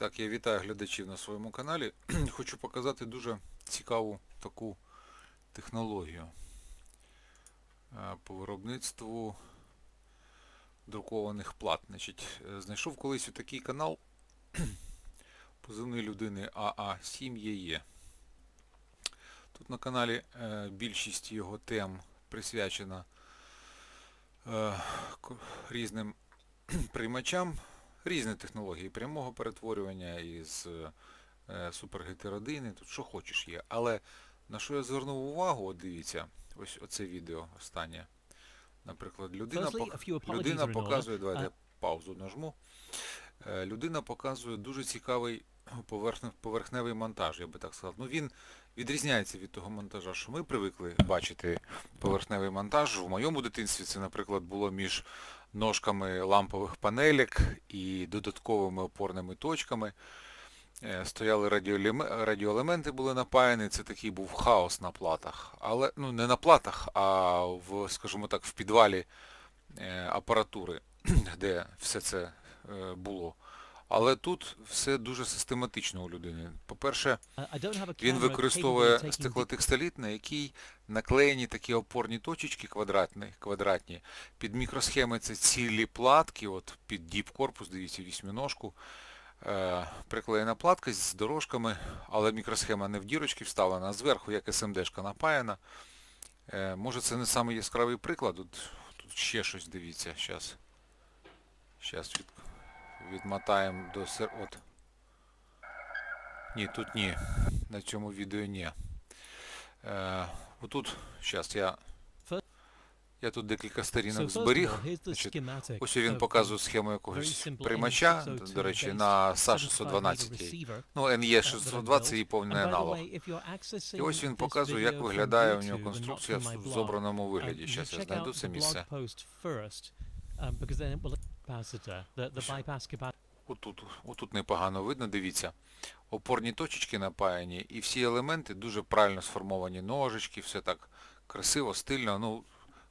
Так, я вітаю глядачів на своєму каналі. Хочу показати дуже цікаву таку технологію е, по виробництву друкованих плат. Значить, е, знайшов колись такий канал позивної людини АА7ЄЕ. Тут на каналі е, більшість його тем присвячена різним приймачам різні технології прямого перетворювання із е, супергетеродини, тут що хочеш є. Але на що я звернув увагу, от дивіться, ось оце відео останнє. Наприклад, людина, людина показує, давайте я паузу нажму. Е, Людина показує дуже цікавий поверхневий монтаж, я би так сказав. Ну він відрізняється від того монтажа, що ми привикли бачити поверхневий монтаж. В моєму дитинстві це, наприклад, було між ножками лампових панелек і додатковими опорними точками. Е, Стояли радіоелеме- радіоелементи були напаяні, це такий був хаос на платах. Але ну не на платах, а в, скажімо так, в підвалі е, апаратури, де все це е, було. Але тут все дуже систематично у людини. По-перше, він використовує стеклотекстиліт, на який наклеєні такі опорні точечки квадратні, квадратні. Під мікросхеми це цілі платки, от під діп корпус, дивіться, вісьминожку. Е, приклеєна платка з дорожками, але мікросхема не в дірочки вставлена, а зверху, як СМДшка напаяна. Е, може це не самий яскравий приклад, тут, тут ще щось дивіться, зараз. Зараз від, відмотаємо до сер... От. Ні, тут ні. На цьому відео ні. Е, отут, зараз я. Я тут декілька сторінок зберіг. Значить, Ось він показує схему якогось приймача, до речі, на 75 SA612. Ну, NE602 це її повний аналог. І ось він показує, як виглядає у нього конструкція в зобраному um, вигляді. Зараз я знайду це місце. Capacitor, the, the bypass capacitor. Отут, отут непогано видно, дивіться. Опорні точечки напаяні, і всі елементи дуже правильно сформовані ножички, все так красиво, стильно. Ну,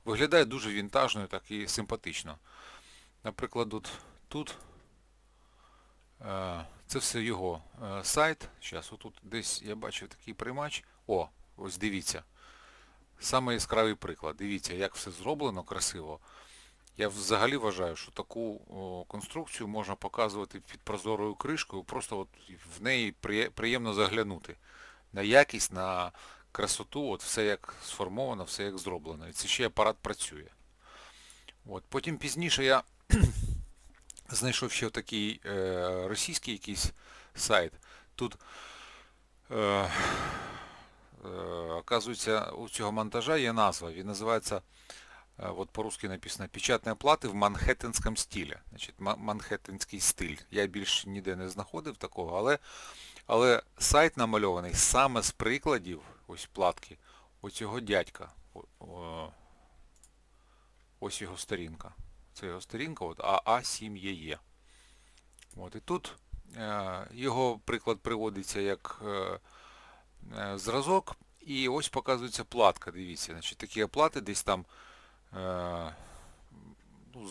виглядає дуже вінтажно так і симпатично. Наприклад, от тут е, це все його е, сайт. Зараз отут десь я бачив такий приймач. О, ось дивіться. Саме яскравий приклад. Дивіться, як все зроблено красиво. Я взагалі вважаю, що таку конструкцію можна показувати під прозорою кришкою, просто от в неї приємно заглянути. На якість, на красоту, от все як сформовано, все як зроблено. І це ще апарат працює. От. Потім пізніше я знайшов ще такий е, російський якийсь сайт. Тут е, е, оказується, у цього монтажа є назва. Він називається вот по-русски написано «Печатные плати в манхеттенському стилі». Значить, ма- манхеттенський стиль. Я більше ніде не знаходив такого, але, але сайт намальований саме з прикладів, ось платки, оцього дядька. Ось його сторінка. Це його сторінка, от АА7ЄЕ. От, і тут е, його приклад приводиться як е, е, зразок, і ось показується платка, дивіться. Значить, такі плати десь там ну,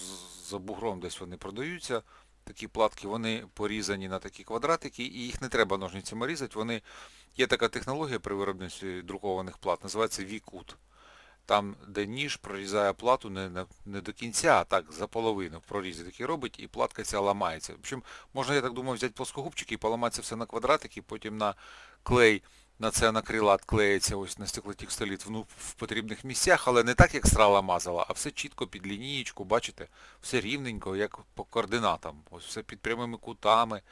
за бугром десь вони продаються. Такі платки, вони порізані на такі квадратики, і їх не треба ножницями різати. Вони... Є така технологія при виробництві друкованих плат, називається V-cut. Там, де ніж прорізає плату не, не до кінця, а так, за половину прорізи такий робить, і платка ця ламається. В общем, можна, я так думаю, взяти плоскогубчики і поламати це все на квадратики, потім на клей на це накрилат клеїться ось на стеклотекстиліт ну, в потрібних місцях, але не так, як страла мазала, а все чітко під лінієчку, бачите, все рівненько, як по координатам, ось все під прямими кутами.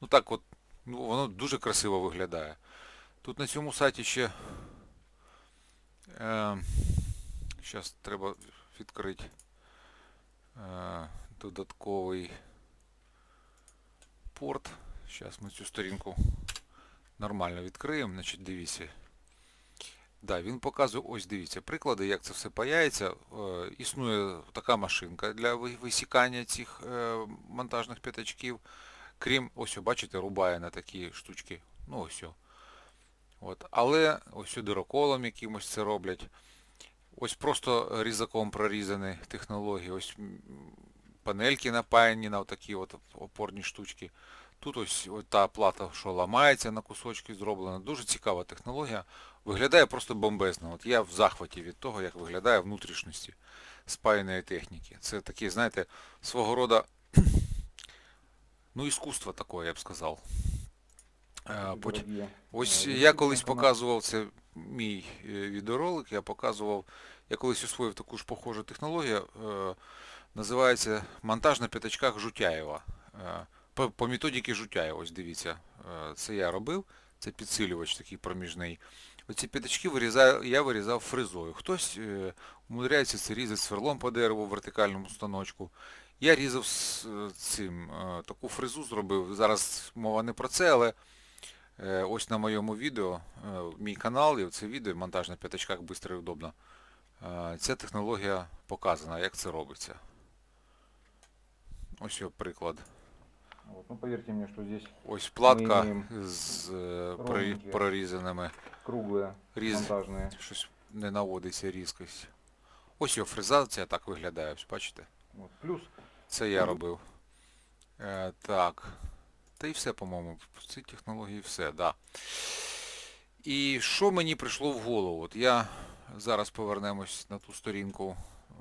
Ну так от, ну, воно дуже красиво виглядає. Тут на цьому сайті ще е, зараз треба відкрити е, додатковий порт. Зараз ми цю сторінку нормально відкриємо, значить дивіться. Да, він показує, ось дивіться, приклади, як це все паяється. Е, існує така машинка для висікання цих е, монтажних п'ятачків. Крім, ось, бачите, рубає на такі штучки. Ну ось. От. Але ось дироколом якимось це роблять. Ось просто різаком прорізані технології. Ось панельки напаяні на такі от опорні штучки. Тут ось, ось та плата, що ламається на кусочки зроблена. Дуже цікава технологія. Виглядає просто бомбезно. От я в захваті від того, як виглядає внутрішності спаяної техніки. Це такі, знаєте, свого рода ну, іскусство таке, я б сказав. Потім- Ось е, я колись показував, це мій е, відеоролик, я показував, я колись освоїв таку ж похожу технологію, е, називається монтаж на п'ятачках Жутяєва. По, по методіки Жутяєва, ось дивіться, е, це я робив, це підсилювач такий проміжний. Оці п'ятачки вирізаю, я вирізав фрезою. Хтось е, умудряється це різати сверлом по дереву в вертикальному станочку. Я різав з е, цим, таку фрезу зробив. Зараз мова не про це, але Ось на моєму відео, мій канал, і це відео, монтаж на п'ятачках швидко і удобно. Ця технологія показана, як це робиться. Ось його приклад. Вот, ну поверьте мне, что здесь Ось платка з е, при- ровненькі. прорізаними. круглые Різ... монтажные. Щось не наводиться різкость. Ось його фрезація так виглядає, ось бачите? Вот. Плюс Це я Мгм. робив. Е, так. Та і все, по-моєму. В цій технології все, да. І що мені прийшло в голову? От я зараз повернемось на ту сторінку, е,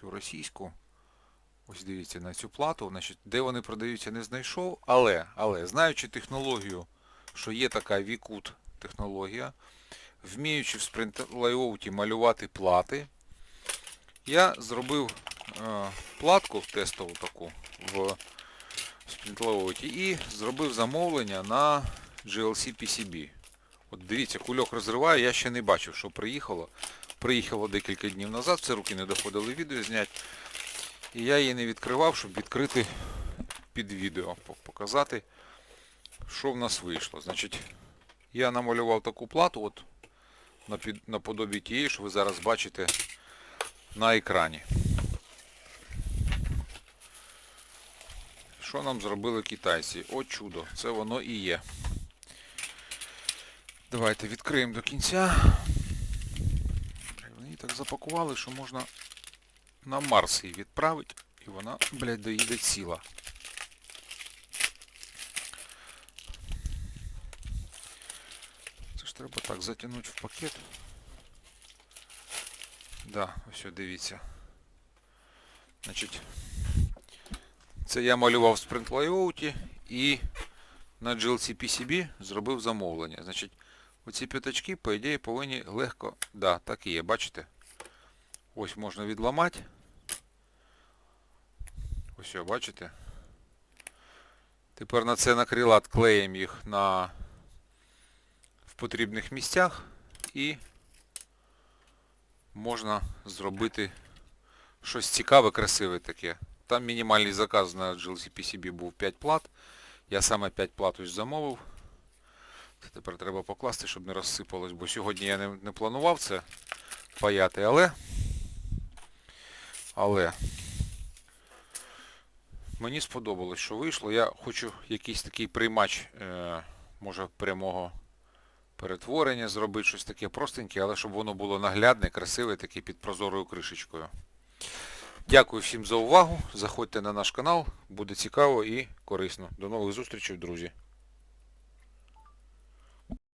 цю російську. Ось дивіться на цю плату. Значить, де вони продаються, не знайшов. Але, але, знаючи технологію, що є така Вікут технологія, вміючи в Layout малювати плати, я зробив е, платку тестову таку в Sprint і зробив замовлення на GLC PCB. От дивіться, кульок розриває, я ще не бачив, що приїхало. Приїхало декілька днів назад, це руки не доходили відео зняти. І я її не відкривав, щоб відкрити під відео, показати, що в нас вийшло. Значить, я намалював таку плату, от наподобі тієї, що ви зараз бачите на екрані. Що нам зробили китайці? О чудо, це воно і є. Давайте відкриємо до кінця. Вони її так запакували, що можна на Марс її відправити, і вона, блядь, доїде ціла. Це ж треба так затягнути в пакет. Да, ось дивіться. Значить, це я малював в Sprint Layout і на GLC PCB зробив замовлення. Значить, оці п'ятачки, по ідеї, повинні легко... Да, так і є, бачите? Ось можна відламати. Ось бачите? Тепер на це накрилат клеїмо їх на в потрібних місцях і можна зробити щось цікаве, красиве таке. Там мінімальний заказ на GLC PCB був 5 плат. Я саме 5 плат ось замовив. Це тепер треба покласти, щоб не розсипалось, бо сьогодні я не, не планував це паяти, але. Але. Мені сподобалось, що вийшло. Я хочу якийсь такий приймач, е, може прямого перетворення зробити, щось таке простеньке, але щоб воно було наглядне, красиве, таке під прозорою кришечкою. Дякую всім за увагу. Заходьте на наш канал, буде цікаво і корисно. До нових зустрічей, друзі.